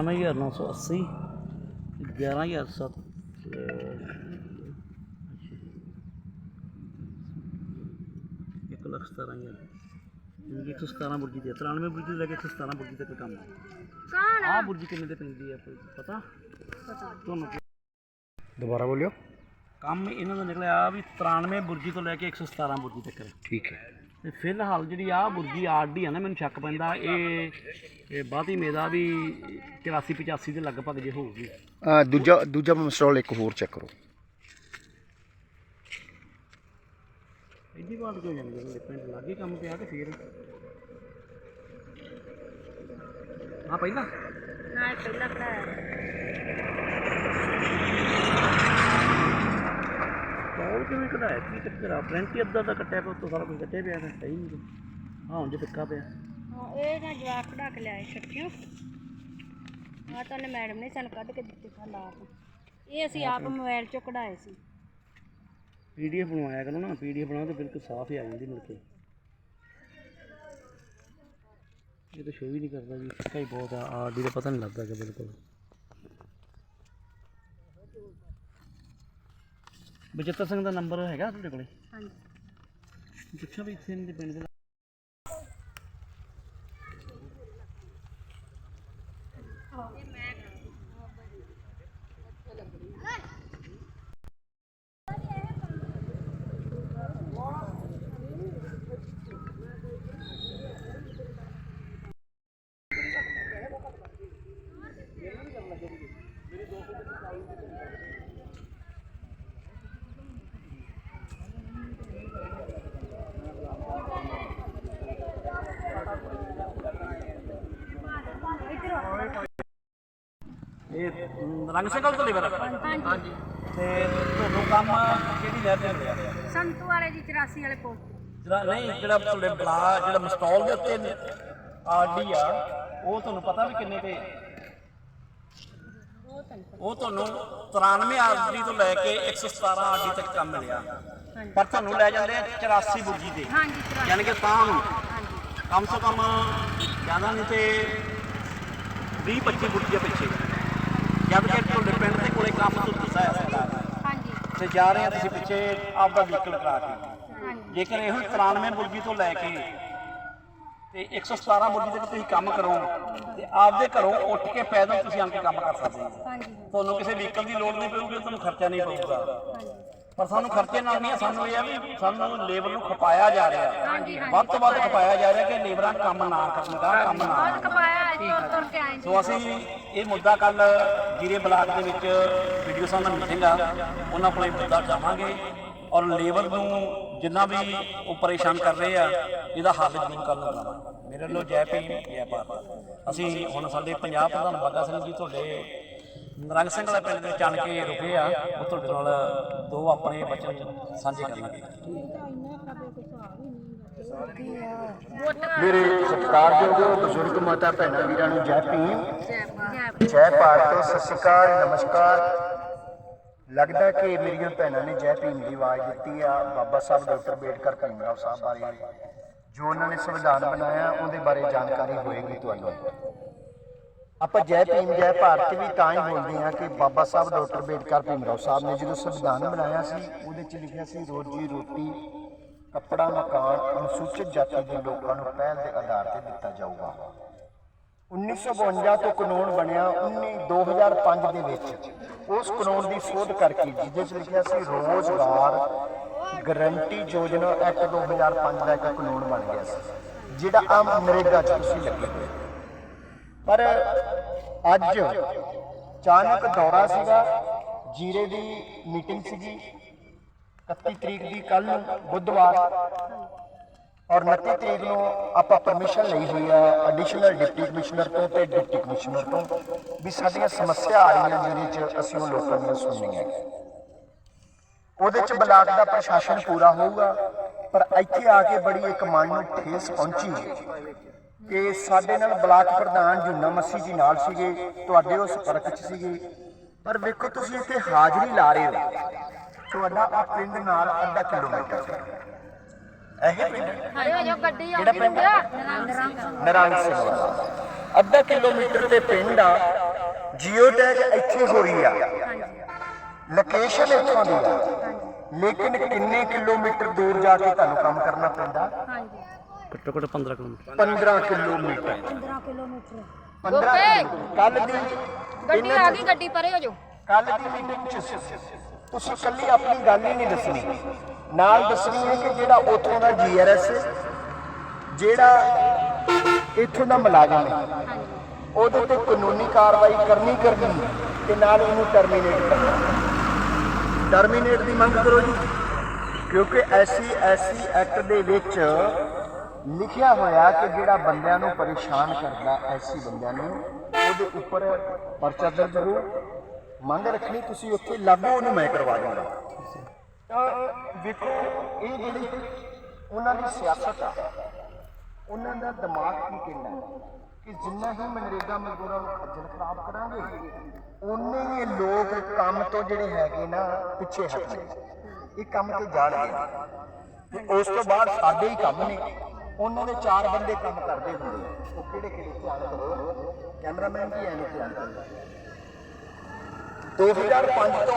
91980 11700 ਇੱਕ ਲੱਖ ਸਤਾਰਾਂ ਹਜ਼ਾਰ। ਯਾਨੀ ਕਿ 117 ਬੁਰਜੀ ਦੇ 93 ਬੁਰਜੀ ਤੋਂ ਲੈ ਕੇ 117 ਬੁਰਜੀ ਤੱਕ ਕੰਮ ਹੈ ਕੌਣ? ਆਹ ਬੁਰਜੀ ਕਿੰਨੇ ਤੇ ਪੈਂਦੀ ਹੈ ਕੋਈ ਪਤਾ? ਤੁਹਾਨੂੰ ਦੁਬਾਰਾ ਬੋਲਿਓ। ਕੰਮ ਇਹਨਾਂ ਦਾ ਨਿਕਲਿਆ ਵੀ 93 ਬੁਰਜੀ ਤੋਂ ਲੈ ਕੇ 117 ਬੁਰਜੀ ਤੱਕ। ਠੀਕ ਹੈ। ਤੇ ਫਿਲਹਾਲ ਜਿਹੜੀ ਆ ਬੁਰਜੀ ਆਰਡੀ ਆ ਨਾ ਮੈਨੂੰ ਸ਼ੱਕ ਪੈਂਦਾ ਇਹ ਇਹ ਬਾਤੀ ਮੇਦਾ ਵੀ 84 85 ਦੇ ਲਗਭਗ ਜੇ ਹੋਊਗੀ। ਅਹ ਦੂਜਾ ਦੂਜਾ ਮਸਟਰੋਲ ਇੱਕ ਹੋਰ ਚੈੱਕ ਕਰੋ। ਇੰਨੀ ਬਾਤ ਕਿਉਂ ਜਾਂਦੀ ਹੈ ਪਿੰਡ ਲਾਗੇ ਕੰਮ ਪਿਆ ਕਿ ਫੇਰ? ਹਾਂ ਪਹਿਲਾਂ? ਨਾ ਇਹ ਪਹਿਲਾ ਪੜਾਇਆ ਕੌਲ ਕਿਵੇਂ ਕਢਾਇਆ? ਕੀ ਚੱਕਰ ਆ? ਪ੍ਰਿੰਟ ਹੀ ਅੱਧਾ ਦਾ ਕੱਟਿਆ ਪਿਆ ਉੱਤੋਂ ਸਾਰਾ ਕੁਝ ਕੱਟਿਆ ਪਿਆ ਤਾਂ ਸਹੀ ਨਹੀਂ। ਹਾਂ ਹੁਣ ਜੇ ਪਿੱਕਾ ਪਿਆ। ਹਾਂ ਇਹ ਨਾ ਜਵਾਕ ਕਢਾ ਕੇ ਲਿਆਏ ਛੱਟਿਓ ਆ ਤਾਂ ਨੇ ਮੈਡਮ ਨੇ ਸਾਨੂੰ ਕੱਢ ਕੇ ਦਿੱਤੇ ਸਨ ਆਪ। ਇਹ ਅਸੀਂ ਆਪ ਮੋਬਾਈਲ ਚੋਂ ਕਢਾਏ ਸੀ। ਪੀਡੀਐਫ ਬਣਵਾਇਆ ਕਰੋ ਨਾ ਪੀਡੀਐਫ ਬਣਾਓ ਤਾਂ ਬਿਲਕੁਲ ਸਾਫ਼ ਹੀ ਆ ਜਾਂਦੀ ਮਿਲ ਕੇ। ਇਹ ਤਾਂ ਸ਼ੋ ਹੀ ਨਹੀਂ ਕਰਦਾ ਜੀ ਫਿੱਕਾ ਹੀ ਬਹੁਤ ਆ ਆਰਡੀ ਦਾ ਪਤਾ ਨਹੀਂ ਲੱਗਦਾ ਕਿ ਬਿਲਕੁਲ। ਬਚਿੱਤਰ ਸਿੰਘ ਦਾ ਨੰਬਰ ਹੈਗਾ ਤੁਹਾਡੇ ਕੋਲੇ? ਹਾਂਜੀ। ਪੁੱਛੋ ਵੀ ਇੱਥੇ ਦੇ ਪਿੰਡ ਦੇ ਇਹ ਰੰਗ ਸੰਗਲ ਤੋਂ ਲੇਬਰ ਹਾਂਜੀ। ਤੇ ਤੁਹਾਨੂੰ ਕੰਮ ਕਿਹੜੀ ਨਹਿਰ ਤੇ ਮਿਲਿਆ ਸੰਤੂ ਵਾਲੇ ਦੀ 84 ਵਾਲੇ ਪੋਸਟ ਜਿਹੜਾ ਨਹੀਂ ਜਿਹੜਾ ਤੁਹਾਡੇ ਬਲਾ ਜਿਹੜਾ ਮਸਟਾਲ ਦੇ ਉੱਤੇ ਆਰਡੀ ਆ ਉਹ ਤੁਹਾਨੂੰ ਪਤਾ ਵੀ ਕਿੰਨੇ ਤੇ? ਉਹ ਤੁਹਾਨੂੰ 93 ਆਰਡੀ ਤੋਂ ਲੈ ਕੇ 117 ਆਰਡੀ ਤੱਕ ਕੰਮ ਮਿਲਿਆ। ਪਰ ਤੁਹਾਨੂੰ ਲੈ ਜਾਂਦੇ ਆ 84 ਬੁਰਜੀ ਤੇ। ਹਾਂਜੀ 84 ਯਾਨੀ ਕਿ ਤਾਂ ਨੂੰ ਕਮ ਸੇ ਕਮ ਜ਼ਿਆਦਾ ਨਹੀਂ ਤੇ 20 25 ਬੁਰਜੀਆਂ ਪਿੱਛੇ। ਜਦ ਕਿ ਤੁਹਾਡੇ ਪਿੰਡ ਦੇ ਕੋਲੇ ਕੰਮ ਤੋਂ ਦਿੱਤਾ ਹੈ ਹਾਂਜੀ। ਤੇ ਜਾ ਰਹੇ ਆ ਤੁਸੀਂ ਪਿੱਛੇ ਆਪਦਾ ਵਹੀਕਲ ਕਰਾ ਕੇ। ਹਾਂਜੀ। ਜੇਕਰ ਇਹ ਹੁਣ 93 ਬੁਰਜੀ ਤੋਂ ਲੈ ਕੇ ਤੇ 117 ਬੁਰਜੀ ਤੱਕ ਤੁਸੀਂ ਕੰਮ ਕਰੋ ਤੇ ਆਪਦੇ ਘਰੋਂ ਉੱਠ ਕੇ ਪੈਦਲ ਤੁਸੀਂ ਆਣ ਕੇ ਕੰਮ ਕਰ ਸਕਦੇ ਹੋ। ਤੁਹਾਨੂੰ ਕਿਸੇ ਵਹੀਕਲ ਦੀ ਲੋੜ ਨਹੀਂ ਪਊਗੀ ਤੁਹਾਨੂੰ ਖਰਚਾ ਨਹੀਂ ਪਊਗਾ। ਪਰ ਸਾਨੂੰ ਖਰਚੇ ਨਾਲ ਨਹੀਂ ਸਾਨੂੰ ਇਹ ਆ ਵੀ ਸਾਨੂੰ ਲੇਬਰ ਨੂੰ ਖਪਾਇਆ ਜਾ ਰਿਹਾ ਵੱਧ ਤੋਂ ਵੱਧ ਖਪਾਇਆ ਜਾ ਰਿਹਾ ਕਿ ਲੇਬਰਾਂ ਕੰਮ ਨਾ ਕਰਨ ਦਾ ਕੰਮ ਨਾ ਕਮਾਇਆ ਤੁਰ ਕੇ ਆਏ ਸੋ ਅਸੀਂ ਇਹ ਮੁੱਦਾ ਕੱਲ ਜੀਰੇ ਬਲਾਕ ਦੇ ਵਿੱਚ ਵੀਡੀਓ ਮੀਟਿੰਗ ਆ ਉਹਨਾਂ ਕੋਲੇ ਮੁੱਦਾ ਜਾਵਾਂਗੇ ਔਰ ਲੇਬਰ ਨੂੰ ਜਿੰਨਾ ਵੀ ਉਹ ਪਰੇਸ਼ਾਨ ਕਰ ਰਹੇ ਆ ਇਹਦਾ ਹੱਲ ਜ਼ਰੂਰ ਕਰਨ ਦਾ ਮੇਰੇ ਵੱਲੋਂ ਜੈ ਭੀਮ ਜੈ ਭਾਰਤ। ਅਸੀਂ ਹੁਣ ਸਾਡੇ ਪੰਜਾਬ ਪ੍ਰਧਾਨ ਬਾਗਾ ਸਿੰਘ ਜੀ ਤੁਹਾਡੇ ਨਰੰਗ ਸਿੰਘ ਵਾਲੇ ਪਿੰਡ ਦੇ ਵਿੱਚ ਕੇ ਰੁਕੇ ਆ, ਉਹ ਤੁਹਾਡੇ ਨਾਲ ਦੋ ਆਪਣੇ ਬਚਨ ਸਾਂਝੇ ਕਰਨਗੇ ਮੇਰੇ ਸਤਿਕਾਰਯੋਗ ਬਜ਼ੁਰਗ ਮਾਤਾ ਭੈਣਾਂ ਵੀਰਾਂ ਨੂੰ ਜੈ ਭੀਮ। ਜੈ ਭਾਰਤ, ਸਤਿ ਸ਼੍ਰੀ ਅਕਾਲ, ਨਮਸਕਾਰ। ਲੱਗਦਾ ਕਿ ਮੇਰੀਆਂ ਭੈਣਾਂ ਨੇ ਜੈ ਭੀਮ ਦੀ ਆਵਾਜ਼ ਦਿੱਤੀ ਆ। ਬਾਬਾ ਸਾਹਿਬ, ਡਾਕਟਰ ਅੰਬੇਡਕਰ ਭੀਮਰਾਓ ਸਾਹਿਬ ਬਾਰੇ। ਜੋ ਉਹਨਾਂ ਨੇ ਸੰਵਿਧਾਨ ਬਣਾਇਆ, ਉਹਦੇ ਬਾਰੇ ਜਾਣਕਾਰੀ ਹੋਏਗੀ ਤੁਹਾਨੂੰ। ਆਪਾਂ ਜੈ ਭੀਮ, ਜੈ ਭਾਰਤ ਵੀ ਤਾਂ ਹੀ ਬੋਲਦੇ ਆ ਕਿ ਬਾਬਾ ਸਾਹਿਬ, ਡਾਕਟਰ ਅੰਬੇਡਕਰ ਭੀਮਰਾਓ ਸਾਹਿਬ ਨੇ ਜਦੋਂ ਸੰਵਿਧਾਨ ਬਣਾਇਆ ਸੀ, ਉਹਦੇ ਚ ਲਿਖਿਆ ਸੀ, ਰੋਜੀ ਰੋਟੀ, ਕੱਪੜਾ, ਮਕਾਨ, ਅਨੁਸੂਚਿਤ ਜਾਤੀ ਦੇ ਲੋਕਾਂ ਨੂੰ ਪਹਿਲ ਦੇ ਆਧਾਰ ਤੇ ਦਿੱਤਾ ਜਾਊਗਾ। 1952 ਤੋਂ ਕਾਨੂੰਨ ਬਣਿਆ 19 2005 ਦੇ ਵਿੱਚ। ਉਸ ਕਾਨੂੰਨ ਦੀ ਸੋਧ ਕਰਕੇ ਜਿਹਦੇ ਚ ਲਿਖਿਆ ਸੀ, ਰੋਜ਼ਗਾਰ ਗਰੰਟੀ ਯੋਜਨਾ ਐਕਟ 2005 ਦਾ ਇੱਕ ਕਾਨੂੰਨ ਬਣ ਗਿਆ ਸੀ, ਜਿਹੜਾ ਆਮ ਨਰੇਗਾ ਚ ਤੁਸੀਂ ਲੱਗੇ ਹੋਏ ਪਰ ਅੱਜ ਅਚਾਨਕ ਦੌਰਾ ਸੀਗਾ, ਜੀਰੇ ਦੀ ਮੀਟਿੰਗ ਸੀਗੀ 31 ਤਰੀਕ ਦੀ ਕੱਲ ਨੂੰ, ਬੁੱਧਵਾਰ। ਔਰ 29 ਤਰੀਕ ਨੂੰ ਆਪਾਂ ਪਰਮਿਸ਼ਨ ਲਈ ਹੋਈ ਹੈ ਐਡੀਸ਼ਨਲ ਡਿਪਟੀ ਕਮਿਸ਼ਨਰ ਤੋਂ ਤੇ ਡਿਪਟੀ ਕਮਿਸ਼ਨਰ ਤੋਂ, ਵੀ ਸਾਡੀਆਂ ਸਮੱਸਿਆ ਆ ਰਹੀਆਂ ਜਿਹਦੇ ਚ ਅਸੀਂ ਉਹ ਲੋਕਾਂ ਦੀਆਂ ਸੁਣਨੀਆਂ ਉਹਦੇ ਚ ਬਲਾਕ ਦਾ ਪ੍ਰਸ਼ਾਸਨ ਪੂਰਾ ਹੋਊਗਾ, ਪਰ ਇੱਥੇ ਆ ਕੇ ਬੜੀ ਇੱਕ ਮਨ ਨੂੰ ਠੇਸ ਪਹੁੰਚੀ ਕਿ ਸਾਡੇ ਨਾਲ ਬਲਾਕ ਪ੍ਰਧਾਨ ਜੁਨਾ ਮੱਸੀ ਜੀ ਨਾਲ ਸੀਗੇ ਤੁਹਾਡੇ ਉਸ ਸੰਪਰਕ ਚ ਸੀਗੇ। ਪਰ ਵੇਖੋ ਤੁਸੀਂ ਇੱਥੇ ਹਾਜ਼ਰੀ ਲਾ ਰਹੇ ਹੋ। ਤੁਹਾਡਾ ਆ ਪਿੰਡ ਨਾਲ ਅੱਧਾ ਕਿਲੋਮੀਟਰ ਹੈ। ਇਹ ਪਿੰਡ? ਜੋ ਗੱਡੀ ਕਿਹੜਾ ਪਿੰਡ ਨਰੰਗ ਸਿੰਘ ਵਾਲਾ। ਅੱਧਾ ਕਿਲੋਮੀਟਰ ਤੇ ਪਿੰਡ ਆ। ਜੀਓ ਟੈਗ ਇੱਥੇ ਹੋਈ ਆ। ਹਾਂਜੀ। ਲੋਕੇਸ਼ਨ ਇੱਥੋਂ ਦੀ ਆ। ਲੇਕਿਨ ਕਿੰਨੇ ਕਿਲੋਮੀਟਰ ਦੂਰ ਜਾ ਕੇ ਤੁਹਾਨੂੰ ਕੰਮ ਕਰਨਾ ਪੈਂਦਾ? ਹਾਂਜੀ। ਘੱਟੋ ਘੱਟ 15 ਕਿਲੋਮੀਟਰ। 15 ਕਿਲੋਮੀਟਰ। 15 ਕਿਲੋਮੀਟਰ। 15 ਕੱਲ ਦੀ ਗੱਡੀ ਆ ਗਈ ਗੱਡੀ ਪਰੇ ਹੋ ਜਾਓ। ਕੱਲ ਦੀ ਮੀਟਿੰਗ ਚ ਤੁਸੀਂ ਕੱਲੀ ਆਪਣੀ ਗੱਲ ਹੀ ਨਹੀਂ ਦੱਸਣੀ। ਨਾਲ ਦੱਸਣੀ ਹੈ ਕਿ ਜਿਹੜਾ ਉਥੋਂ ਦਾ ਜੀਆਰਐਸ ਜਿਹੜਾ ਇੱਥੋਂ ਦਾ ਮੁਲਾਜ਼ਮ ਹੈ ਹਾਂਜੀ ਉਹਦੇ ਤੇ ਕਾਨੂੰਨੀ ਕਾਰਵਾਈ ਕਰਨੀ ਕਰਨੀ ਤੇ ਨਾਲ ਉਹਨੂੰ ਟਰਮੀਨੇਟ ਕਰਨਾ ਟਰਮੀਨੇਟ ਦੀ ਮੰਗ ਕਰੋ ਜੀ ਕਿਉਂਕਿ ਐਸਸੀ ਐਸਸੀ ਐਕਟ ਦੇ ਵਿੱਚ ਲਿਖਿਆ ਹੋਇਆ ਕਿ ਜਿਹੜਾ ਬੰਦਿਆਂ ਨੂੰ ਪਰੇਸ਼ਾਨ ਕਰਦਾ, ਐਸੀ ਬੰਦਿਆਂ ਨੂੰ, ਉਹਦੇ ਉੱਪਰ ਪਰਚਾ ਦਰਜ ਹੋ। ਮੰਗ ਰੱਖਣੀ ਤੁਸੀਂ ਉੱਥੇ ਲਾਗੂ, ਉਹਨੂੰ ਮੈਂ ਕਰਵਾ ਦੂੰਗਾ ਤਾਂ ਵੇਖੋ, ਇਹ ਜਿਹੜੀ ਉਹਨਾਂ ਦੀ ਸਿਆਸਤ ਆ, ਉਹਨਾਂ ਦਾ ਦਿਮਾਗ ਕੀ ਕਹਿੰਦਾ ਕਿ ਜਿੰਨਾ ਹੀ ਮਨਰੇਗਾ ਮਜ਼ਦੂਰਾਂ ਨੂੰ ਖੱਜਲ ਖਰਾਬ ਕਰਾਂਗੇ ਉਨੇ ਹੀ ਲੋਕ ਕੰਮ ਤੋਂ ਜਿਹੜੇ ਹੈਗੇ ਨਾ, ਪਿੱਛੇ ਹਟਣਗੇ ਇਹ ਕੰਮ ਤੇ ਜਾਣਗੇ। ਉਸ ਤੋਂ ਬਾਅਦ ਸਾਡੇ ਹੀ ਕੰਮ ਨੇ। ਉਹਨਾਂ ਦੇ ਚਾਰ ਬੰਦੇ ਕੰਮ ਕਰਦੇ ਹੁੰਦੇ ਆ। ਉਹ ਕਿਹੜੇ ਕਿਹੜੇ ਧਿਆਨ ਕਰੋ ਕੈਮਰਾਮੈਨ ਵੀ ਐਨੂੰ ਧਿਆਨ ਕਰੋ 2005 ਤੋਂ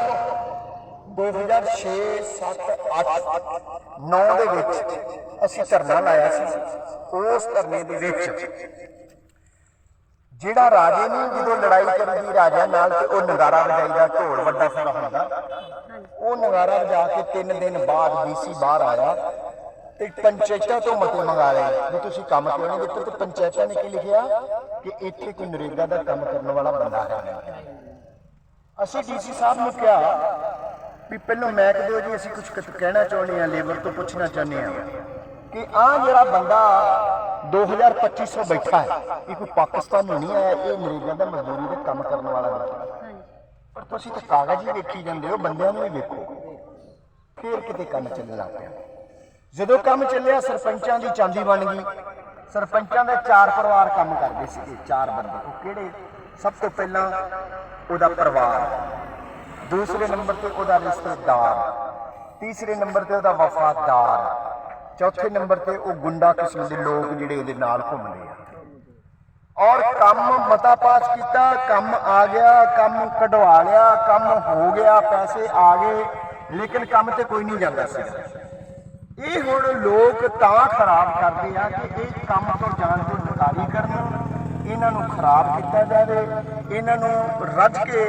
2006 7 8 9 ਦੇ ਵਿੱਚ ਅਸੀਂ ਧਰਨਾ ਲਾਇਆ ਸੀ। ਉਸ ਧਰਨੇ ਦੇ ਵਿੱਚ ਜਿਹੜਾ ਰਾਜੇ ਨੇ ਜਦੋਂ ਲੜਾਈ ਕਰਦੀ ਰਾਜਾ ਨਾਲ ਤੇ ਉਹ ਨਗਾਰਾ ਵਜਾਈਦਾ ਢੋਲ ਵੱਡਾ ਸਾਰਾ ਹੁੰਦਾ, ਉਹ ਨਗਾਰਾ ਵਜਾ ਕੇ 3 ਦਿਨ ਬਾਅਦ ਡੀਸੀ ਬਾਹਰ ਆਇਆ। ਤੇ ਪੰਚਾਇਤਾਂ ਤੋਂ ਮਤੇ ਮੰਗਾ ਲਏ। ਵੀ ਤੁਸੀਂ ਕੰਮ ਕਿਉਂ ਨਹੀਂ ਦਿੱਤੇ ਤੇ ਪੰਚਾਇਤਾਂ ਨੇ ਕੀ ਲਿਖਿਆ? ਕਿ ਇੱਥੇ ਕੋਈ ਨਰੇਗਾ ਦਾ ਕੰਮ ਕਰਨ ਵਾਲਾ ਬੰਦਾ ਹੈ। ਅਸੀਂ ਡੀਸੀ ਸਾਹਿਬ ਨੂੰ ਕਿਹਾ ਵੀ ਪਹਿਲਾਂ ਮੈਕ ਦਿਓ ਜੀ, ਅਸੀਂ ਕੁਝ ਕਹਿਣਾ ਚਾਹੁੰਦੇ ਆ ਲੇਬਰ ਤੋਂ ਪੁੱਛਣਾ ਚਾਹੁੰਦੇ ਆ ਕਿ ਆ ਜਿਹੜਾ ਬੰਦਾ 2250 ਬੈਠਾ ਹੈ, ਇਹ ਕੋਈ ਪਾਕਿਸਤਾਨ ਨੂੰ ਨਹੀਂ ਆਇਆ, ਇਹ ਨਰੇਗਾ ਦਾ ਮਜ਼ਦੂਰੀ ਦਾ ਕੰਮ ਕਰਨ ਵਾਲਾ ਬੰਦਾ ਪਰ ਤੁਸੀਂ ਤਾਂ ਕਾਗਜ਼ ਹੀ ਵੇਖੀ ਜਾਂਦੇ ਹੋ, ਬੰਦਿਆਂ ਨੂੰ ਹੀ ਵੇਖੋ। ਫੇਰ ਕਿਤੇ ਕੰਮ ਚੱਲਣ ਲੱਗ ਪਿਆ। ਜਦੋਂ ਕੰਮ ਚੱਲਿਆ, ਸਰਪੰਚਾਂ ਦੀ ਚਾਂਦੀ ਬਣ ਗਈ। ਸਰਪੰਚਾਂ ਦੇ ਚਾਰ ਪਰਿਵਾਰ ਕੰਮ ਕਰਦੇ ਸੀਗੇ, ਚਾਰ ਬੰਦੇ। ਉਹ ਕਿਹੜੇ? ਸਭ ਤੋਂ ਪਹਿਲਾਂ ਉਹਦਾ ਪਰਿਵਾਰ। ਦੂਸਰੇ ਨੰਬਰ ਤੇ ਉਹਦਾ ਰਿਸ਼ਤੇਦਾਰ। ਤੀਸਰੇ ਨੰਬਰ ਤੇ ਉਹਦਾ ਵਫਾਦਾਰ। ਚੌਥੇ ਨੰਬਰ ਤੇ ਉਹ ਗੁੰਡਾ ਕਿਸਮ ਦੇ ਲੋਕ ਜਿਹੜੇ ਉਹਦੇ ਨਾਲ ਘੁੰਮਦੇ ਆ। ਔਰ ਕੰਮ ਮਤਾ ਪਾਸ ਕੀਤਾ, ਕੰਮ ਆ ਗਿਆ, ਕੰਮ ਕਢਵਾ ਲਿਆ, ਕੰਮ ਹੋ ਗਿਆ, ਪੈਸੇ ਆ ਗਏ, ਲੇਕਿਨ ਕੰਮ ਤੇ ਕੋਈ ਨਹੀਂ ਜਾਂਦਾ ਸੀ। ਇਹ ਹੁਣ ਲੋਕ ਤਾਂ ਖਰਾਬ ਕਰਦੇ ਆ ਕਿ ਇਹ ਕੰਮ ਤੋਂ ਜਾਣ ਤੋਂ ਨਕਾਰੀ ਕਰਨ, ਇਹਨਾਂ ਨੂੰ ਖਰਾਬ ਕੀਤਾ ਜਾਵੇ, ਇਹਨਾਂ ਨੂੰ ਰੱਜ ਕੇ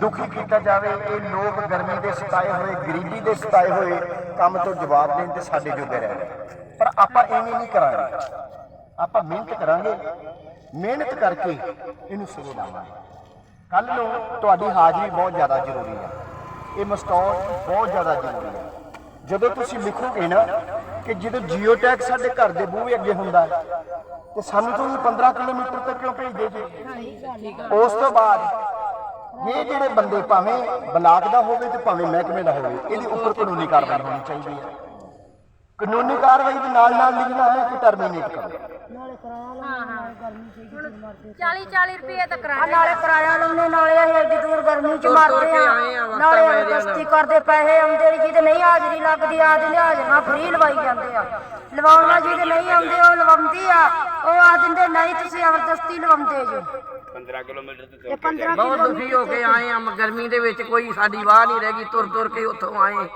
ਦੁਖੀ ਕੀਤਾ ਜਾਵੇ, ਇਹ ਲੋਕ ਗਰਮੀ ਦੇ ਸਤਾਏ ਹੋਏ, ਗਰੀਬੀ ਦੇ ਸਤਾਏ ਹੋਏ ਕੰਮ ਤੋਂ ਜਵਾਬ ਦੇਣ ਤੇ ਸਾਡੇ ਜੋਗੇ ਰਹਿ ਪਰ ਆਪਾਂ ਐਵੇਂ ਨਹੀਂ ਕਰਾਂਗੇ। ਆਪਾਂ ਮਿਹਨਤ ਕਰਾਂਗੇ। ਮਿਹਨਤ ਕਰਕੇ ਇਹਨੂੰ ਸਿਰੇ ਲਾਵਾਂਗੇ ਕੱਲ ਨੂੰ ਤੁਹਾਡੀ ਹਾਜ਼ਰੀ ਬਹੁਤ ਜ਼ਿਆਦਾ ਜ਼ਰੂਰੀ ਹੈ। ਇਹ ਮਸਟੋਰ ਬਹੁਤ ਜ਼ਿਆਦਾ ਜ਼ਰੂਰੀ ਹੈ। ਜਦੋਂ ਤੁਸੀਂ ਲਿਖੋਗੇ ਨਾ ਕਿ ਜਦੋਂ ਜੀਓ ਟੈਗ ਸਾਡੇ ਘਰ ਦੇ ਬੂਹੇ ਅੱਗੇ ਹੁੰਦਾ ਹੈ, ਤੇ ਸਾਨੂੰ ਤੁਸੀਂ 15 ਕਿਲੋਮੀਟਰ ਤੱਕ ਕਿਉਂ ਭੇਜਦੇ ਜੀ? ਉਸ ਤੋਂ ਬਾਅਦ ਇਹ ਜਿਹੜੇ ਬੰਦੇ ਭਾਵੇਂ ਬਲਾਕ ਦਾ ਹੋਵੇ ਤੇ ਭਾਵੇਂ ਮਹਿਕਮੇ ਦਾ ਹੋਵੇ, ਇਹਦੇ ਉੱਪਰ ਕਾਨੂੰਨੀ ਕਾਰਵਾਈ ਹੋਣੀ ਚਾਹੀਦੀ ਹੈ। ਕਾਨੂੰਨੀ ਕਾਰਵਾਈ ਦੇ ਨਾਲ ਨਾਲ ਲਿਖਣਾ ਹੈ ਕਿ ਟਰਮੀਨੇਟ ਕਰੋ 40 40 ਰੁਪਏ ਤਾਂ ਆ ਕਿਰਾਇਆ ਨਾਲੇ ਕਿਰਾਇਆ ਲਾਉਂਦੇ ਨਾਲੇ ਅਸੀਂ ਐਡੀ ਦੂਰ ਗਰਮੀ ਚ ਮਰਦੇ ਆ। ਨਾਲੇ ਬਸਤੀ ਕਰਦੇ ਪੈਸੇ ਆਉਂਦੇ ਜੀ ਤੇ ਨਹੀਂ ਹਾਜ਼ਰੀ ਲੱਗਦੀ ਆ ਦਿੰਦੇ ਹਾਜ਼ਰੀਆਂ ਫ੍ਰੀ ਲਵਾਈ ਜਾਂਦੇ ਆ। ਲਵਾਉਣਾ ਜੀ ਤੇ ਨਹੀਂ ਆਉਂਦੇ ਉਹ ਲਵਾਉਂਦੀ ਆ। ਉਹ ਆ ਦਿੰਦੇ ਨਹੀਂ ਤੁਸੀਂ ਜ਼ਬਰਦਸਤੀ ਲਵਾਉਂਦੇ ਜੀ। 15 ਕਿਲੋਮੀਟਰ ਤੋਂ ਇਹ 15 ਬਹੁਤ ਦੁਖੀ ਹੋ ਕੇ ਆਏ ਆ ਗਰਮੀ ਦੇ ਵਿੱਚ ਕੋਈ ਸਾਡੀ ਵਾਹ ਨਹੀਂ ਰਹਿ ਗਈ ਤੁਰ ਤੁਰ ਕੇ ਉੱਥੋਂ ਆਏ।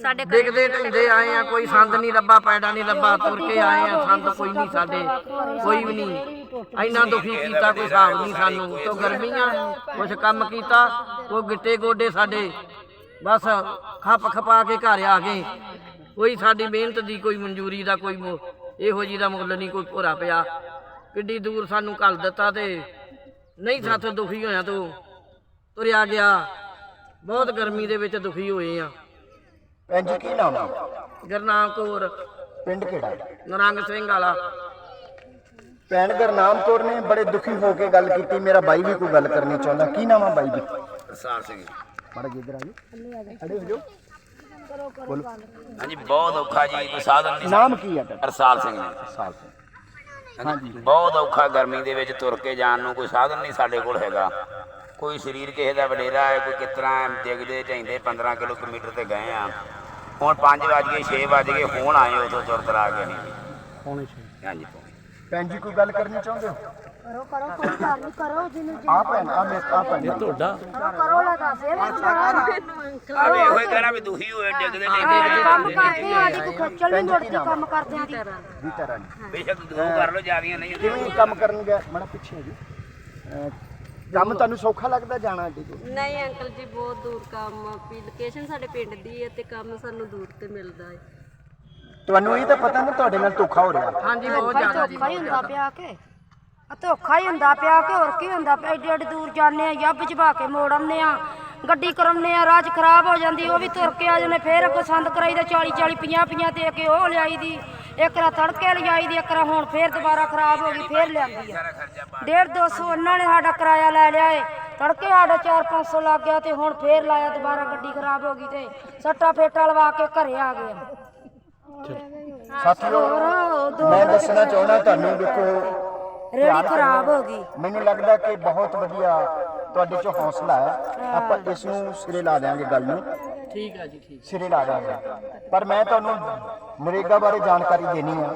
ਸਾਡੇ ਡਿੱਗਦੇ ਢਿੰਦੇ ਆਏ ਆ ਕੋਈ ਸੰਦ ਨਹੀਂ ਲੱਭਾ ਪੈੜਾ ਨਹੀਂ ਲੱਭਾ ਤੁਰ ਕੇ ਆਏ ਆ ਸੰਦ ਕੋਈ ਨਹੀਂ ਸਾਡੇ ਕੋਈ ਵੀ ਨਹੀਂ। ਇੰਨਾ ਦੁਖੀ ਕੀਤਾ ਕੋਈ ਹਿਸਾਬ ਨਹੀਂ ਸਾਨੂੰ ਤੋਂ ਗਰਮੀਆਂ ਕੁਛ ਕੰਮ ਕੀਤਾ ਕੋਈ ਗਿੱਟੇ ਗੋਡੇ ਸਾਡੇ ਬਸ ਖੱਪ ਖਪਾ ਕੇ ਘਰ ਆ ਗਏ। ਕੋਈ ਸਾਡੀ ਮਿਹਨਤ ਦੀ ਕੋਈ ਮਨਜ਼ੂਰੀ ਦਾ ਕੋਈ ਮੁ- ਇਹੋ ਜੀ ਦਾ ਮੁੱਲ ਨਹੀਂ ਕੋਈ ਭੋਰਾ ਪਿਆ। ਕਿੱਡੀ ਦੂਰ ਸਾਨੂੰ ਘੱਲ ਦਿੱਤਾ ਤੇ ਨਹੀਂ ਸਾਥੋਂ ਦੁਖੀ ਹੋਇਆ ਤੂੰ। ਤੁਰਿਆ ਗਿਆ। ਬਹੁਤ ਗਰਮੀ ਦੇ ਵਿੱਚ ਦੁਖੀ ਹੋਏ ਆ। ਭੈਣ ਜੀ ਕੀ ਨਾਮ ਹੈ ਗਰਨਾਮ ਕੌਰ। ਪਿੰਡ ਕਿਹੜਾ? ਨਰੰਗ ਸਿੰਘ ਵਾਲਾ। ਭੈਣ ਗੁਰਨਾਮ ਕੌਰ ਨੇ ਬੜੇ ਦੁਖੀ ਹੋ ਕੇ ਗੱਲ ਕੀਤੀ। ਮੇਰਾ ਬਾਈ ਵੀ ਕੋਈ ਗੱਲ ਕਰਨੀ ਚਾਹੁੰਦਾ। ਕੀ ਨਾਮ ਆ ਬਾਈ ਜੀ ਸਾਰ ਸਿੰਘ ਮਾੜਾ ਜੀ ਇੱਧਰ ਆ ਜਾਓ। ਖੜੇ ਹੋ ਜਾਓ। ਬੋਲੋ ਹਾਂਜੀ ਬਹੁਤ ਔਖਾ ਜੀ ਕੋਈ ਸਾਧਨ ਨਹੀਂ। ਨਾਮ ਕੀ ਹੈ ਅਰਸਾਲ ਸਿੰਘ ਜੀ। ਤੋਂ ਹਾਂਜੀ ਬਹੁਤ ਔਖਾ ਗਰਮੀ ਦੇ ਵਿੱਚ ਤੁਰ ਕੇ ਜਾਣ ਨੂੰ ਕੋਈ ਸਾਧਨ ਨਹੀਂ ਸਾਡੇ ਕੋਲ ਹੈਗਾ। ਕੋਈ ਸਰੀਰ ਕਿਸੇ ਦਾ ਵਡੇਰਾ ਹੈ ਕੋਈ ਕਿਤਨਾ ਡਿੱਗਦੇ ਢੈਂਦੇ 15 ਕਿਲੋਮੀਟਰ ਤੇ ਗਏ ਆ। ਹੁਣ 5 ਵਜ ਗਏ 6 ਵਜ ਗਏ ਹੁਣ ਆਏ ਉਦੋਂ ਤੁਰ ਤਰਾ ਕੇ ਛੇ। ਹਾਂਜੀ ਭੈਣ ਜੀ ਕੋਈ ਗੱਲ ਕਰਨੀ ਚਾਹੁੰਦੇ ਹੋ? ਕਰੋ ਕਰੋ ਕੋਈ ਗੱਲ ਨਹੀਂ ਕਰੋ ਜਿਹਨੂੰ ਆ ਭੈਣ ਆ ਮੈਂ ਆ ਭੈਣ ਤੁਹਾਡਾ? ਕਰੋ। ਕਰੋ ਲੈ ਦੱਸ ਇਹ ਵੀ ਤੁਹਾਡਾ ਆ ਵੇਖੋ ਇਹ ਕਹਿਣਾ ਵੀ ਦੁਖੀ ਹੋਏ ਡਿੱਗਦੇ ਡਿੱਗਦੇ ਕੰਮ ਕਰਦੇ ਆ ਦੀ ਕੋਈ ਖੱਚਲ ਨਹੀਂ ਮੁੜਦੀ ਕੰਮ ਕਰਦਿਆਂ ਦੀ ਦੀ ਤਰ੍ਹਾਂ ਨਹੀਂ ਬੇਸ਼ੱਕ ਦੋ ਕਰ ਲੋ ਜਿਆਦੀਆਂ ਨਹੀਂ ਕਿਵੇਂ ਕੰਮ ਕਰਨ ਗਿਆ ਮੜਾ ਪਿੱਛੇ ਜੀ। ਅਹ, ਕੰਮ ਤੁਹਾਨੂੰ ਸੌਖਾ ਲੱਗਦਾ ਜਾਣਾ ਅੱਡੇ ਤੋਂ? ਨਹੀਂ ਅੰਕਲ ਜੀ ਬਹੁਤ ਦੂਰ ਕੰਮ। ਵੀ ਲੋਕੇਸ਼ਨ ਸਾਡੇ ਪਿੰਡ ਦੀ ਹੈ ਤੇ ਕੰਮ ਸਾਨੂੰ ਦੂਰ ਤੇ ਮਿਲਦਾ ਹੈ। ਤੁਹਾਨੂੰ ਇਹ ਤਾਂ ਪਤਾ ਨਾ ਤੁਹਾਡੇ ਨਾਲ ਧੋਖਾ ਹੋ ਰਿਹਾ। ਹਾਂਜੀ ਬਹੁਤ ਜ਼ਿਆਦਾ ਜੀ ਧੋਖਾ ਹੀ ਹੁੰਦਾ ਪਿਆ ਕਿ। ਆ ਧੋਖਾ ਹੀ ਹੁੰਦਾ ਪਿਆ ਕਿ ਹੋਰ ਕੀ ਹੁੰਦਾ ਪਿਆ? ਏਡੇ ਏਡੇ ਦੂਰ ਜਾਂਦੇ ਆ ਯੱਬ ਜਵਾ ਕੇ ਮੋੜ ਆਉਂਦੇ ਆ ਗੱਡੀ ਕਰਾਉਂਦੇ ਆ ਰਾਜ ਖਰਾਬ ਹੋ ਜਾਂਦੀ ਉਹ ਵੀ ਤੁਰ ਕੇ ਆ ਜਾਂਦੇ ਫੇਰ ਅੱਗੋਂ ਸੰਦ ਕਰਾਈ ਦਾ 40 40 50 50 ਦੇ ਕੇ ਉਹ ਲਿਆਈ ਦੀ ਇੱਕ ਰਾ ਤੜਕੇ ਲਿਆਈ ਦੀ ਇੱਕ ਰਾ ਹੁਣ ਫੇਰ ਦੁਬਾਰਾ ਖਰਾਬ ਹੋ ਗਈ ਫੇਰ ਲਿਆਂਦੀ ਆ। ਡੇਢ 200 ਉਹਨਾਂ ਨੇ ਸਾਡਾ ਕਿਰਾਇਆ ਲੈ ਲਿਆ ਏ। ਤੜਕੇ ਸਾਡਾ 4 500 ਲੱਗ ਗਿਆ ਤੇ ਹੁਣ ਫੇਰ ਲਾਇਆ ਦੁਬਾਰਾ ਗੱਡੀ ਖਰਾਬ ਹੋ ਗਈ ਤੇ ਸੱਟਾ ਫੇਟਾ ਲਵਾ ਕੇ ਘਰੇ ਆ ਗਏ। ਸਾਥੀਓ ਮੈਂ ਦੱਸਣਾ ਚਾਹੁੰਦਾ ਤੁਹਾਨੂੰ ਦੇਖੋ ਰੇੜੀ ਖਰਾਬ ਹੋ ਗਈ। ਮੈਨੂੰ ਲੱਗਦਾ ਕਿ ਬਹੁਤ ਵਧੀਆ ਤੁਹਾਡੇ 'ਚ ਹੌਸਲਾ ਹੈ। ਆਪਾਂ ਇਸ ਨੂੰ ਸਿਰੇ ਲਾ ਦਿਆਂਗੇ ਗੱਲ ਨੂੰ। ਠੀਕ ਹੈ ਜੀ ਠੀਕ। ਸਿਰੇ ਲਾ ਦਾਂਗੇ ਪਰ ਮੈਂ ਤੁਹਾਨੂੰ ਨਰੇਗਾ ਬਾਰੇ ਜਾਣਕਾਰੀ ਦੇਣੀ ਆ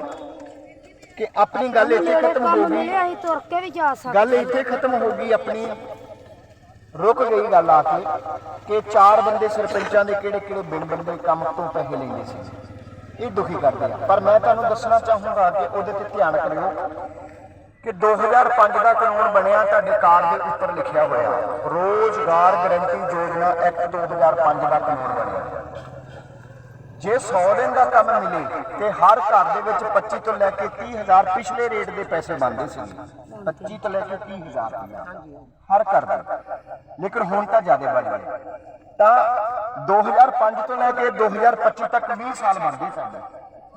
ਕਿ ਆਪਣੀ ਗੱਲ ਇੱਥੇ ਖਤਮ ਹੋ ਗਈ। ਅਸੀਂ ਤੁਰ ਕੇ ਵੀ ਜਾ ਸਕਦੇ ਗੱਲ ਇੱਥੇ ਖਤਮ ਹੋ ਗਈ ਆਪਣੀ। ਰੁਕ ਗਈ ਗੱਲ ਆ ਕੇ ਕਿ ਚਾਰ ਬੰਦੇ ਸਰਪੰਚਾਂ ਦੇ ਕਿਹੜੇ ਕਿਹੜੇ ਬਿਨ ਬੰਦੇ ਕੰਮ ਤੋਂ ਪੈਸੇ ਲੈਂਦੇ ਸੀ। ਇਹ ਦੁਖੀ ਕਰਦੇ ਆ। ਪਰ ਮੈਂ ਤੁਹਾਨੂੰ ਦੱਸਣਾ ਚਾਹੂੰਗਾ ਕਿ ਉਹਦੇ ਤੇ ਧਿਆਨ ਕਰਿਓ। ਕਿ 2005 ਦਾ ਕਾਨੂੰਨ ਬਣਿਆ, ਤੁਹਾਡੇ ਕਾਰਡ ਦੇ ਉੱਪਰ ਲਿਖਿਆ ਹੋਇਆ। ਰੋਜ਼ਗਾਰ ਗਰੰਟੀ ਯੋਜਨਾ ਐਕਟ 2005 ਦਾ ਕਾਨੂੰਨ ਬਣਿਆ। ਜੇ 100 ਦਿਨ ਦਾ ਕੰਮ ਮਿਲੇ ਤੇ ਹਰ ਘਰ ਦੇ ਵਿੱਚ 25 ਤੋਂ ਲੈ ਕੇ 30000 ਪਿਛਲੇ ਰੇਟ ਦੇ ਪੈਸੇ ਬਣਦੇ ਸੀ। 25 ਤੋਂ ਲੈ ਕੇ 30000 ਰੁਪਇਆ ਹਰ ਘਰ ਦਾ। ਲੇਕਿਨ ਹੁਣ ਤਾਂ ਜ਼ਿਆਦਾ ਵੱਧ ਗਏ ਤਾਂ 2005 ਤੋਂ ਲੈ ਕੇ 2025 ਤੱਕ 20 ਸਾਲ ਬਣਦੇ ਸਨ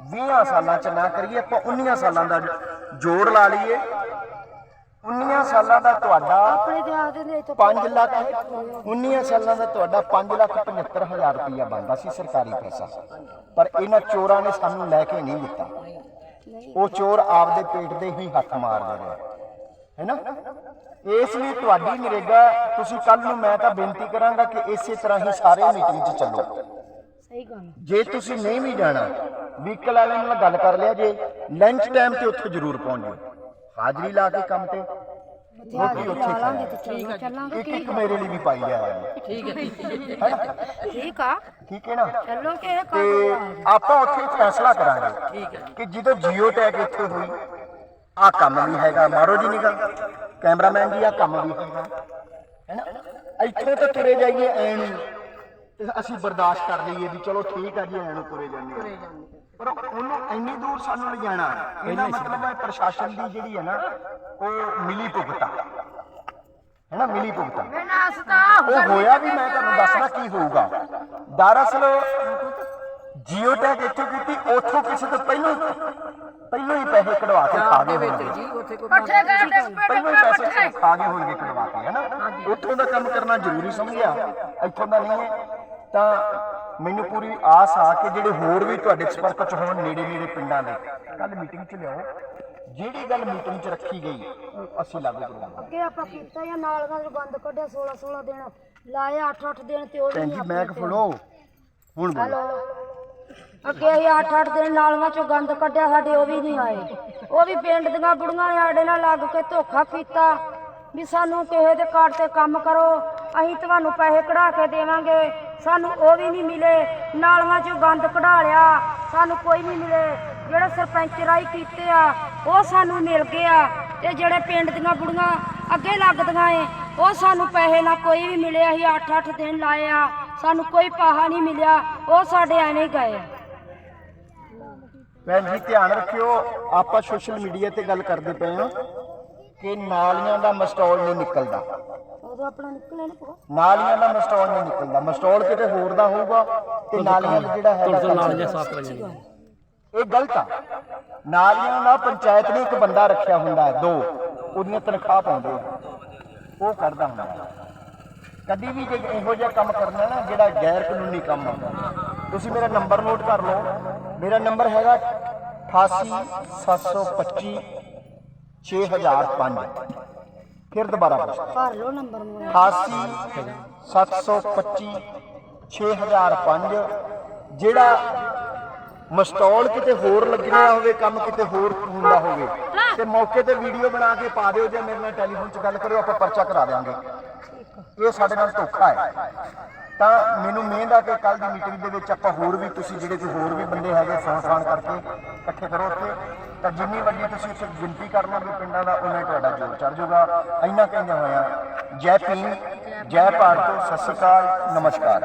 20 ਸਾਲਾਂ ਚ ਨਾ ਕਰੀਏ ਆਪਾਂ 19 ਸਾਲਾਂ ਦਾ ਜੋੜ ਲਾ ਲਈਏ। 19 ਸਾਲਾਂ ਦਾ ਤੁਹਾਡਾ ਆਪਣੇ ਤੇ ਆਖਦੇ ਨੇ ਇੱਥੋਂ 5 ਲੱਖ 19 ਸਾਲਾਂ ਦਾ ਤੁਹਾਡਾ 5 ਲੱਖ 75 ਹਜ਼ਾਰ ਰੁਪਇਆ ਬਣਦਾ ਸੀ ਸਰਕਾਰੀ ਪੈਸਾ। ਪਰ ਇਹਨਾਂ ਚੋਰਾਂ ਨੇ ਸਾਨੂੰ ਲੈ ਕੇ ਨਹੀਂ ਦਿੱਤਾ। ਉਹ ਚੋਰ ਆਪਦੇ ਪੇਟ ਦੇ ਹੀ ਹੱਥ ਮਾਰਦੇ ਰਹੇ ਹੈਨਾ? ਇਸ ਲਈ ਤੁਹਾਡੀ ਨਰੇਗਾ ਤੁਸੀਂ ਕੱਲ ਨੂੰ ਮੈਂ ਤਾਂ ਬੇਨਤੀ ਕਰਾਂਗਾ ਕਿ ਇਸੇ ਤਰ੍ਹਾਂ ਹੀ ਸਾਰੇ ਮੀਟਿੰਗ 'ਚ ਚੱਲੋ। ਸਹੀ ਗੱਲ ਜੇ ਤੁਸੀਂ ਨਹੀਂ ਵੀ ਜਾਣਾ ਵਹੀਕਲ ਵਾਲਿਆਂ ਨਾਲ ਗੱਲ ਕਰ ਲਿਆ ਜੇ ਲੰਚ ਟਾਈਮ ਤੇ ਉੱਥੇ ਜ਼ਰੂਰ ਪਹੁੰਚ ਜਾਓ। ਹਾਜ਼ਰੀ ਲਾ ਕੇ ਕੰਮ ਤੇ। ਰੋਟੀ ਉੱਥੇ ਲਾਂਗੇ ਤੇ ਚੱਲਾਂਗੇ। ਚੱਲਾਂਗੇ ਇੱਕ ਇੱਕ ਮੇਰੇ ਲਈ ਵੀ ਪਾਈ ਲਿਆ ਠੀਕ ਹੈ ਠੀਕ ਆ। ਠੀਕ ਹੈ ਨਾ? ਚੱਲੋ ਕਿ ਇਹ ਤੇ ਕੰਮ ਆਪਾਂ ਉੱਥੇ ਫੈਸਲਾ ਕਰਾਂਗੇ ਕਿ ਜਦੋਂ ਜੀਓ ਟੈਗ ਇੱਥੇ ਹੋਈ ਆ ਕੰਮ ਵੀ ਹੈਗਾ। ਮਾਰੋ ਜੀ ਨਿਕਲ ਕੈਮਰਾਮੈਨ ਜੀ ਆ ਕੰਮ ਵੀ ਹੈਗਾ। ਹੈਨਾ? ਇੱਥੋਂ ਤਾਂ ਤੁਰੇ ਜਾਈਏ ਐ ਨੂੰ ਤੇ ਅਸੀਂ ਬਰਦਾਸ਼ਤ ਕਰ ਲਈਏ ਵੀ ਚਲੋ ਠੀਕ ਆ ਜੀ ਐ ਨੂੰ ਤੁਰੇ ਜਾਂਦੇ ਆ। ਪਰ ਉਹਨੂੰ ਇੰਨੀ ਦੂਰ ਸਾਨੂੰ ਲਿਜਾਣਾ ਇਹਦਾ ਮਤਲਬ ਹੈ ਪ੍ਰਸ਼ਾਸਨ ਦੀ ਜਿਹੜੀ ਹੈ ਨਾ ਉਹ ਮਿਲੀ ਭੁਗਤਾ। ਹੈਨਾ ਮਿਲੀ ਭੁਗਤਾ। ਉਹ ਹੋਇਆ ਵੀ ਮੈਂ ਤੁਹਾਨੂੰ ਦੱਸਣਾ ਕੀ ਹੋਊਗਾ। ਦਰਅਸਲ ਜੀਓ ਟੈਗ ਇੱਥੇ ਕੀਤੀ ਉੱਥੋਂ ਕਿਸੇ ਤੋਂ ਪਹਿਲਾਂ ਪਹਿਲਾਂ ਹੀ ਪੈਸੇ ਕਢਵਾ ਕੇ ਖਾ ਗਏ ਵਿੱਚ ਹੋਣਗੇ ਜੀ ਉੱਥੇ ਕੋਈ ਪਹਿਲਾਂ ਹੀ ਪੈਸੇ ਖਾ ਗਏ ਹੋਣਗੇ ਕਢਵਾ ਕੇ ਹੈਨਾ ਉੱਥੋਂ ਦਾ ਕੰਮ ਕਰਨਾ ਜ਼ਰੂਰੀ ਸਮਝਿਆ। ਇੱਥੋਂ ਦਾ ਨਹੀਂ ਹੈ। ਤਾਂ ਮੈਨੂੰ ਪੂਰੀ ਆਸ ਆ ਕਿ ਜਿਹੜੇ ਹੋਰ ਵੀ ਤੁਹਾਡੇ ਸੰਪਰਕ ਚ ਹੋਣ ਨੇੜੇ ਨੇੜੇ ਪਿੰਡਾਂ ਦੇ ਕੱਲ ਮੀਟਿੰਗ ਚ ਲਿਆਓ। ਜਿਹੜੀ ਗੱਲ ਮੀਟਿੰਗ ਚ ਰੱਖੀ ਗਈ ਉਹ ਅਸੀਂ ਲਾਗੂ ਕਰਾਂਗੇ। ਅੱਗੇ ਆਪਾਂ ਕੀਤਾ ਜਾਂ ਨਾਲ ਦਾ ਗੰਦ ਕੱਢਿਆ 16 16 ਦਿਨ। ਲਾਇਆ 8 8 ਦਿਨ ਤੇ ਉਹ ਨਹੀਂ ਜੀ ਮੈਕ ਫੜੋ। ਹੁਣ ਬੋਲੋ। ਅੱਗੇ ਅਸੀਂ 8 8 ਦਿਨ ਨਾਲੀਆਂ ਚੋਂ ਗੰਦ ਕੱਢਿਆ ਸਾਡੇ ਉਹ ਵੀ ਨਹੀਂ ਆਏ। ਉਹ ਵੀ ਪਿੰਡ ਦੀਆਂ ਬੁੜੀਆਂ ਸਾਡੇ ਨਾਲ ਲੱਗ ਕੇ ਧੋਖਾ ਕੀਤਾ। ਵੀ ਸਾਨੂੰ ਕਿਸੇ ਦੇ ਕਾਰਡ ਤੇ ਕੰਮ ਕਰੋ ਅਸੀਂ ਤੁਹਾਨੂੰ ਪੈਸੇ ਕਢਾ ਕੇ ਦੇਵਾਂਗੇ। ਸਾਨੂੰ ਉਹ ਵੀ ਨਹੀਂ ਮਿਲੇ। ਨਾਲੀਆਂ ਚੋਂ ਗੰਦ ਕਢਾ ਲਿਆ। ਸਾਨੂੰ ਕੋਈ ਨਹੀਂ ਮਿਲੇ। ਜਿਹੜੇ ਸਰਪੰਚ ਰਾਈ ਕੀਤੇ ਆ, ਉਹ ਸਾਨੂੰ ਮਿਲ ਗਏ ਆ। ਤੇ ਜਿਹੜੇ ਪਿੰਡ ਦੀਆਂ ਬੁੜੀਆਂ ਅੱਗੇ ਲੱਗਦੀਆਂ ਏ, ਉਹ ਸਾਨੂੰ ਪੈਸੇ ਨਾ ਕੋਈ ਵੀ ਮਿਲੇ ਅਸੀਂ 8 8 ਦਿਨ ਲਾਏ ਆ। ਸਾਨੂੰ ਕੋਈ ਪਾਹਾ ਨਹੀਂ ਮਿਲਿਆ। ਉਹ ਸਾਡੇ ਐਵੇਂ ਗਏ ਆ। ਭੈਣ ਜੀ, ਧਿਆਨ ਰੱਖਿਓ, ਆਪਾਂ ਸੋਸ਼ਲ ਮੀਡੀਆ ਤੇ ਗੱਲ ਕਰਦੇ ਪਏ ਹਾਂ ਕਿ ਨਾਲੀਆਂ ਦਾ ਮਸਟੋਲ ਨਹੀਂ ਨਿਕਲਦਾ। ਉਦੋਂ ਆਪਣਾ ਨਿਕਲੇ ਨਾ ਪੂਰਾ ਨਾਲੀਆਂ ਦਾ ਮਸਟੋਲ ਨਹੀਂ ਨਿਕਲਦਾ। ਮਸਟੋਲ ਕਿਤੇ ਹੋਰ ਦਾ ਹੋਊਗਾ ਤੇ ਨਾਲੀਆਂ ਦਾ ਜਿਹੜਾ ਹੈਗਾ ਨਾਲੀਆਂ ਸਾਫ਼ ਕਰ ਜਾਂਦੇ ਇਹ ਗਲਤ ਆ। ਨਾਲੀਆਂ ਦਾ ਪੰਚਾਇਤ ਨੇ ਇੱਕ ਬੰਦਾ ਰੱਖਿਆ ਹੁੰਦਾ ਹੈ ਦੋ। ਉਹਦੀਆਂ ਤਨਖਾਹ ਪਾਉਂਦੇ ਆ। ਉਹ ਕਰਦਾ ਹੁੰਦਾ ਹੈ। ਕਦੀ ਵੀ ਜੇ ਇਹੋ ਜਿਹਾ ਕੰਮ ਕਰਨਾ ਨਾ ਜਿਹੜਾ ਗੈਰ ਕਾਨੂੰਨੀ ਕੰਮ ਆ। ਤੁਸੀਂ ਮੇਰਾ ਨੰਬਰ ਨੋਟ ਕਰ ਲਓ। ਮੇਰਾ ਨੰਬਰ ਹੈਗਾ 88725 6005 ਫਿਰ ਦੁਬਾਰਾ ਪੁੱਛ ਭਰ ਲਓ ਨੰਬਰ ਨੂੰ। 88 725 6005 ਜਿਹੜਾ ਮਸਟੋਲ ਕਿਤੇ ਹੋਰ ਲੱਗਣਾ ਹੋਵੇ ਕੰਮ ਕਿਤੇ ਹੋਰ ਹੁੰਦਾ ਹੋਵੇ ਤੇ ਮੌਕੇ ਤੇ ਵੀਡੀਓ ਬਣਾ ਕੇ ਪਾ ਦਿਓ ਜੇ ਮੇਰੇ ਨਾਲ ਟੈਲੀਫੋਨ 'ਚ ਗੱਲ ਕਰਿਓ ਆਪਾਂ ਪਰਚਾ ਕਰਾ ਦਿਆਂਗੇ। ਇਹ ਸਾਡੇ ਨਾਲ ਧੋਖਾ ਹੈ। ਤਾਂ ਮੈਨੂੰ ਮਿਹਨਤ ਆ ਕਿ ਕੱਲ ਦੀ ਮੀਟਿੰਗ ਦੇ ਵਿੱਚ ਆਪਾਂ ਹੋਰ ਵੀ ਤੁਸੀਂ ਜਿਹੜੇ ਕੋਈ ਹੋਰ ਵੀ ਬੰਦੇ ਹੈਗੇ ਫੋਨ ਫਾਨ ਕਰਕੇ ਇਕੱਠੇ ਕਰੋ ਉੱਥੇ। ਤਾਂ ਜਿੰਨੀ ਵੱਡੀ ਤੁਸੀਂ ਉੱਥੇ ਗਿਣਤੀ ਕਰ ਲਓਗੇ ਪਿੰਡਾਂ ਦਾ, ਉਹਨਾਂ ਤੁਹਾਡਾ ਜੋਰ ਚੜ ਜਾਊਗਾ। ਇੰਨਾ ਕਹਿੰਦੇ ਹੋਇਆ। ਜੈ ਭੀਮ, ਜੈ ਭਾਰਤ, ਸਤਿ ਸ਼੍ਰੀ ਅਕਾਲ, ਨਮਸਕਾਰ।